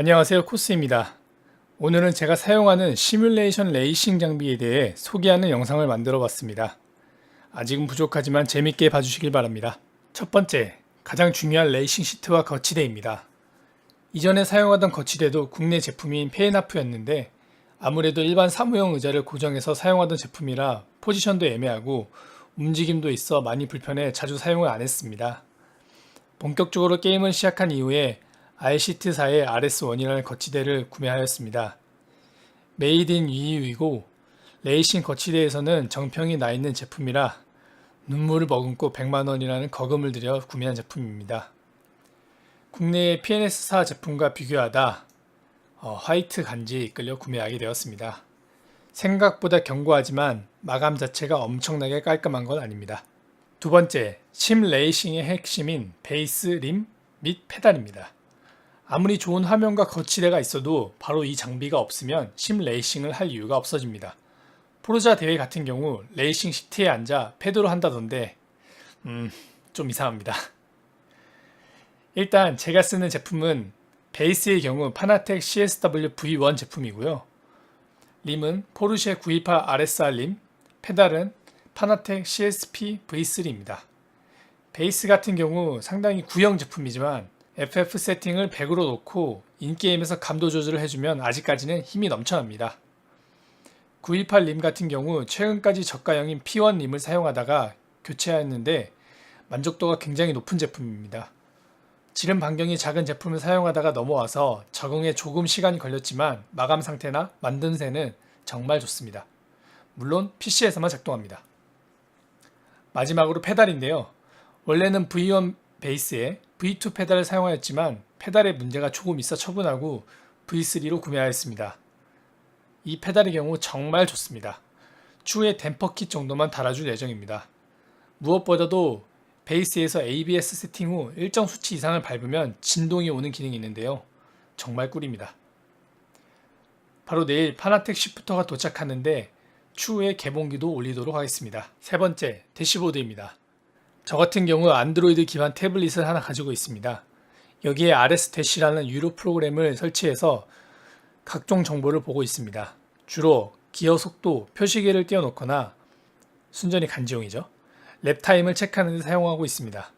안녕하세요 코스입니다. 오늘은 제가 사용하는 시뮬레이션 레이싱 장비에 대해 소개하는 영상을 만들어 봤습니다. 아직은 부족하지만 재밌게 봐주시길 바랍니다. 첫 번째, 가장 중요한 레이싱 시트와 거치대입니다. 이전에 사용하던 거치대도 국내 제품인 페이나프였는데 아무래도 일반 사무용 의자를 고정해서 사용하던 제품이라 포지션도 애매하고 움직임도 있어 많이 불편해 자주 사용을 안 했습니다. 본격적으로 게임을 시작한 이후에 RC트사의 RS1이라는 거치대를 구매하였습니다. 메이드 인 EU이고 레이싱 거치대에서는 정평이 나 있는 제품이라 눈물을 머금고 100만원이라는 거금을 들여 구매한 제품입니다. 국내의 PNS사 제품과 비교하다 어, 화이트 간지에 이끌려 구매하게 되었습니다. 생각보다 견고하지만 마감 자체가 엄청나게 깔끔한 건 아닙니다. 두 번째, 심 레이싱의 핵심인 베이스, 림 및 페달입니다. 아무리 좋은 화면과 거치대가 있어도 바로 이 장비가 없으면 심 레이싱을 할 이유가 없어집니다. 포르자 대회 같은 경우 레이싱 시트에 앉아 패드로 한다던데 음, 좀 이상합니다. 일단 제가 쓰는 제품은 베이스의 경우 파나텍 CSW V1 제품이고요. 림은 포르쉐 928 RSR 림, 페달은 파나텍 CSP V3입니다. 베이스 같은 경우 상당히 구형 제품이지만 FF 세팅을 100으로 놓고 인게임에서 감도 조절을 해주면 아직까지는 힘이 넘쳐납니다. 918림 같은 경우 최근까지 저가형인 P1 림을 사용하다가 교체하였는데 만족도가 굉장히 높은 제품입니다. 지름 반경이 작은 제품을 사용하다가 넘어와서 적응에 조금 시간이 걸렸지만 마감 상태나 만든 새는 정말 좋습니다. 물론 PC에서만 작동합니다. 마지막으로 페달인데요. 원래는 V1 베이스에 V2 페달을 사용하였지만 페달에 문제가 조금 있어 처분하고 V3로 구매하였습니다. 이 페달의 경우 정말 좋습니다. 추후에 댐퍼 킷 정도만 달아줄 예정입니다. 무엇보다도 베이스에서 ABS 세팅 후 일정 수치 이상을 밟으면 진동이 오는 기능이 있는데요. 정말 꿀입니다. 바로 내일 파나텍 시프터가 도착하는데 추후에 개봉기도 올리도록 하겠습니다. 세 번째, 대시보드입니다. 저 같은 경우 안드로이드 기반 태블릿을 하나 가지고 있습니다. 여기에 RS 대시라는 유료 프로그램을 설치해서 각종 정보를 보고 있습니다. 주로 기어 속도, 표시계를 띄워놓거나 순전히 간지용이죠. 랩타임을 체크하는 데 사용하고 있습니다.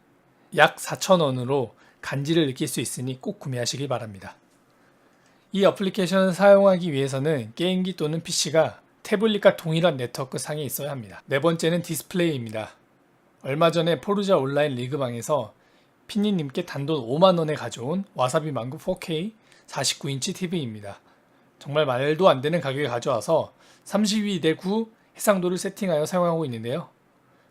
약 4,000원으로 간지를 느낄 수 있으니 꼭 구매하시길 바랍니다. 이 어플리케이션을 사용하기 위해서는 게임기 또는 PC가 태블릿과 동일한 네트워크 상에 있어야 합니다. 네 번째는 디스플레이입니다. 얼마 전에 포르자 온라인 리그방에서 피니님께 단돈 5만원에 가져온 와사비 망고 4K 49인치 TV입니다. 정말 말도 안 되는 가격에 가져와서 32대 9 해상도를 세팅하여 사용하고 있는데요.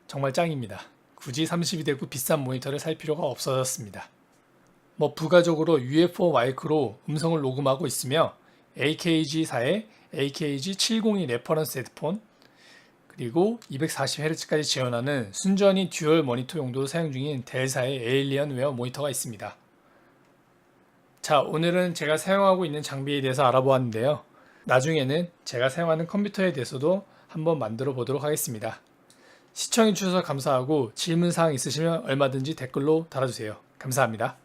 정말 짱입니다. 굳이 32대 9 비싼 모니터를 살 필요가 없어졌습니다. 뭐 부가적으로 UFO 마이크로 음성을 녹음하고 있으며 AKG사의 AKG702 레퍼런스 헤드폰 그리고 240Hz까지 지원하는 순전히 듀얼 모니터 용도로 사용 중인 델사의 에일리언웨어 모니터가 있습니다. 자, 오늘은 제가 사용하고 있는 장비에 대해서 알아보았는데요. 나중에는 제가 사용하는 컴퓨터에 대해서도 한번 만들어 보도록 하겠습니다. 시청해 주셔서 감사하고 질문 사항 있으시면 얼마든지 댓글로 달아주세요. 감사합니다.